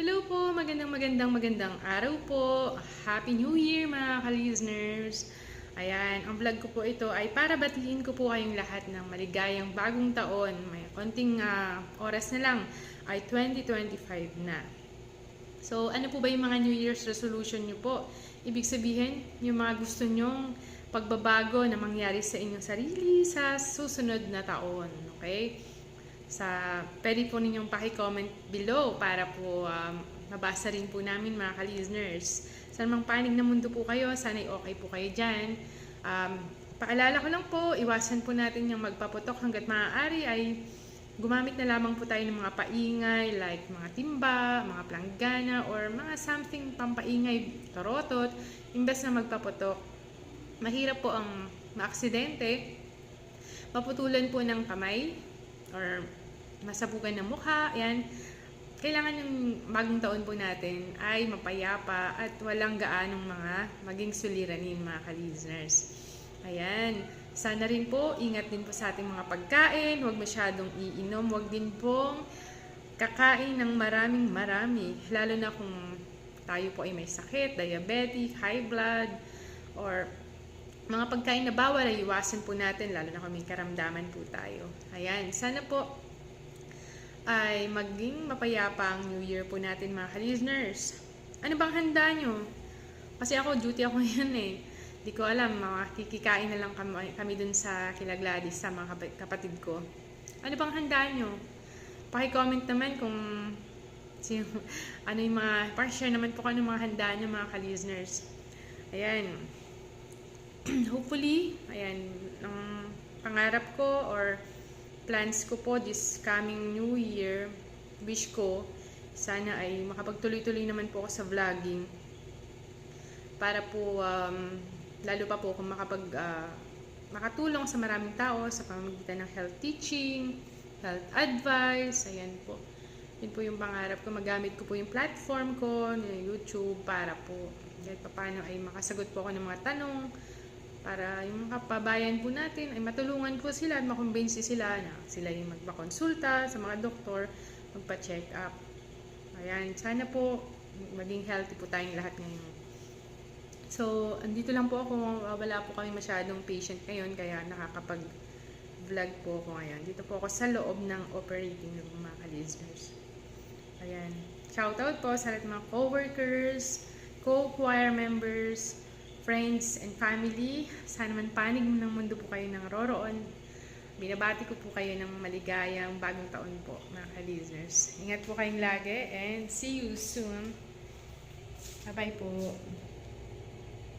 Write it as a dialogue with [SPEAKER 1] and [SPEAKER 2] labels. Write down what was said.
[SPEAKER 1] Hello po, magandang magandang magandang araw po. Happy New Year mga ka-listeners. Ayan, ang vlog ko po ito ay para batiin ko po kayong lahat ng maligayang bagong taon. May konting ah, oras na lang ay 2025 na. So, ano po ba yung mga New Year's resolution nyo po? Ibig sabihin, yung mga gusto nyong pagbabago na mangyari sa inyong sarili sa susunod na taon. Okay? Sa, pwede po ninyong paki-comment below para po um, mabasa rin po namin mga ka-listeners. Sa namang panig na mundo po kayo, sana'y okay po kayo dyan. Um, paalala ko lang po, iwasan po natin yung magpaputok hanggat maaari ay gumamit na lamang po tayo ng mga paingay like mga timba, mga planggana, or mga something pampaingay, torotot, imbes na magpaputok. Mahirap po ang maaksidente, maputulan po ng kamay, or masabugan ng mukha, yan. Kailangan yung bagong taon po natin ay mapayapa at walang gaanong mga maging suliranin mga ka-listeners. Ayan. Sana rin po, ingat din po sa ating mga pagkain, huwag masyadong iinom, huwag din pong kakain ng maraming marami, lalo na kung tayo po ay may sakit, diabetic, high blood, or mga pagkain na bawal ay iwasan po natin, lalo na kung may karamdaman po tayo. Ayan, sana po ay maging mapayapa ang New Year po natin mga ka-listeners. Ano bang handa nyo? Kasi ako, duty ako yan eh. Di ko alam, mga kikikain na lang kami, kami dun sa kila Gladys, sa mga kap- kapatid ko. Ano bang handa nyo? Paki-comment naman kung sino, ano yung mga, pa-share naman po kung ano mga handa nyo mga ka-listeners. Ayan. Hopefully, ayan, ang pangarap ko or plans ko po this coming new year, wish ko, sana ay makapagtuloy-tuloy naman po ako sa vlogging para po um, lalo pa po kung makapag ah, makatulong sa maraming tao sa pamamagitan ng health teaching, health advice, ayan po. Yun po yung pangarap ko. Magamit ko po yung platform ko, yung YouTube, para po kahit paano ay makasagot po ako ng mga tanong para yung mga kapabayan po natin ay matulungan po sila at makumbinsi sila na sila yung magpakonsulta sa mga doktor, magpa-check up. Ayan, sana po maging healthy po tayong lahat ngayon. So, andito lang po ako, wala po kami masyadong patient ngayon kaya nakakapag-vlog po ako ngayon. Dito po ako sa loob ng operating room mga ka-listeners. Ayan. Shoutout po sa lahat mga co-workers, co-choir members, friends and family. Sana man panig ng mundo po kayo ng roroon. Binabati ko po kayo ng maligayang bagong taon po, mga ka-listeners. Ingat po kayong lagi and see you soon. Bye-bye po.